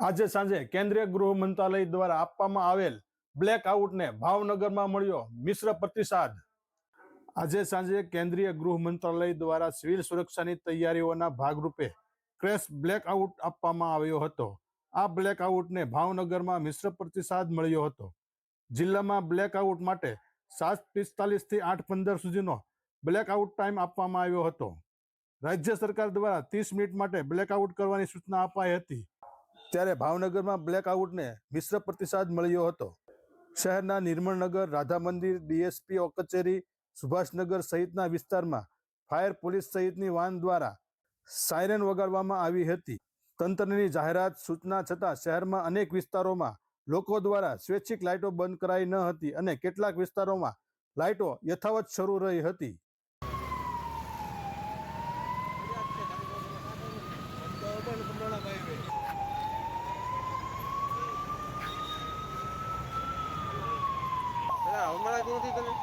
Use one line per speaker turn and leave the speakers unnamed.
આજે સાંજે કેન્દ્રીય ગૃહ મંત્રાલય દ્વારા આપવામાં આવેલ બ્લેક આઉટને ભાવનગરમાં મળ્યો મિશ્ર પ્રતિસાદ. આજે સાંજે કેન્દ્રીય ગૃહ મંત્રાલય દ્વારા સિવિલ સુરક્ષાની તૈયારીઓના ભાગરૂપે ક્રેશ બ્લેક આઉટ આપવામાં આવ્યો હતો. આ બ્લેક આઉટને ભાવનગરમાં મિશ્ર પ્રતિસાદ મળ્યો હતો. જિલ્લામાં બ્લેક આઉટ માટે સાત પિસ્તાલીસથી આઠ પંદર સુધીનો બ્લેક આઉટ ટાઈમ આપવામાં આવ્યો હતો. રાજ્ય સરકાર દ્વારા ત્રીસ મિનિટ માટે બ્લેક આઉટ કરવાની સૂચના અપાઈ હતી. ત્યારે ભાવનગરમાં બ્લેક આઉટને મિશ્ર પ્રતિસાદ મળ્યો હતો. શહેરના નિર્મળનગર રાધા મંદિર ડીએસપી કચેરી સુભાષનગર સહિતના વિસ્તારમાં ફાયર પોલીસ સહિતની વાન દ્વારા સાયરન વગાડવામાં આવી હતી. તંત્રની જાહેરાત સૂચના છતાં શહેરમાં અનેક વિસ્તારોમાં લોકો દ્વારા સ્વૈચ્છિક લાઇટો બંધ કરાઈ ન હતી અને કેટલાક વિસ્તારોમાં લાઇટો યથાવત શરૂ રહી હતી.
ਆਏ ਫੋਨ ਸੀ ਤੈਨੂੰ